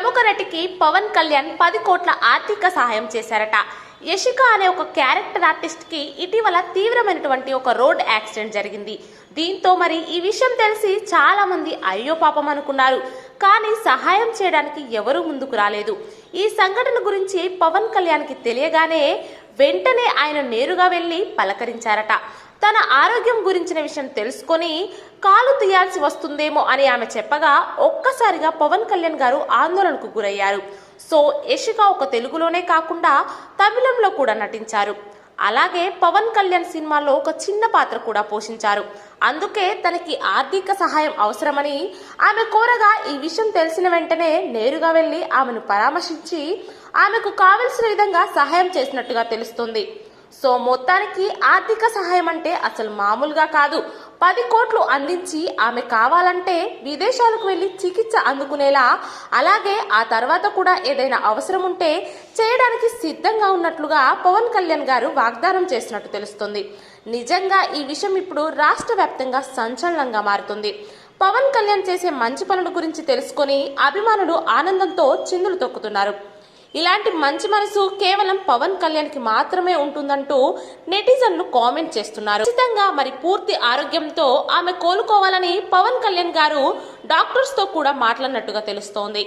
ప్రముఖ నటికి పవన్ కళ్యాణ్ పది కోట్ల ఆర్థిక సహాయం చేశారట. యశిక అనే ఒక క్యారెక్టర్ ఆర్టిస్ట్కి ఇటీవల తీవ్రమైనటువంటి ఒక రోడ్ యాక్సిడెంట్ జరిగింది. దీంతో మరి ఈ విషయం తెలిసి చాలా మంది అయ్యో పాపం అనుకున్నారు. కానీ సహాయం చేయడానికి ఎవరూ ముందుకు రాలేదు. ఈ సంఘటన గురించి పవన్ కళ్యాణ్కి తెలియగానే వెంటనే ఆయన నేరుగా వెళ్ళి పలకరించారట. తన ఆరోగ్యం గురించిన విషయం తెలుసుకొని కాలు తీయాల్సి వస్తుందేమో అని ఆమె చెప్పగా ఒక్కసారిగా పవన్ కళ్యాణ్ గారు ఆందోళనకు గురయ్యారు. సో యశిక ఒక తెలుగులోనే కాకుండా తమిళంలో కూడా నటించారు. అలాగే పవన్ కళ్యాణ్ సినిమాలో ఒక చిన్న పాత్ర కూడా పోషించారు. అందుకే తనకి ఆర్థిక సహాయం అవసరమని ఆమె కోరగా ఈ విషయం తెలిసిన వెంటనే నేరుగా వెళ్ళి ఆమెను పరామర్శించి ఆమెకు కావలసిన విధంగా సహాయం చేసినట్టుగా తెలుస్తుంది. సో మొత్తానికి ఆర్థిక సహాయం అంటే అసలు మామూలుగా కాదు. పది కోట్లు అందించి ఆమె కావాలంటే విదేశాలకు వెళ్ళి చికిత్స అందుకునేలా అలాగే ఆ తర్వాత కూడా ఏదైనా అవసరం ఉంటే చేయడానికి సిద్ధంగా ఉన్నట్లుగా పవన్ కళ్యాణ్ గారు వాగ్దానం చేసినట్టు తెలుస్తుంది. నిజంగా ఈ విషయం ఇప్పుడు రాష్ట్ర వ్యాప్తంగా సంచలనంగా మారుతుంది. పవన్ కళ్యాణ్ చేసే మంచి పనుల గురించి తెలుసుకొని అభిమానులు ఆనందంతో చిందులు తొక్కుతున్నారు. ఇలాంటి మంచి మనసు కేవలం పవన్ కళ్యాణ్కి మాత్రమే ఉంటుందంటూ నెటిజన్లు కామెంట్ చేస్తున్నారు. ఖచ్చితంగా మరి పూర్తి ఆరోగ్యంతో ఆమె కోలుకోవాలని పవన్ కళ్యాణ్ గారు డాక్టర్స్తో కూడా మాట్లాడినట్టుగా తెలుస్తోంది.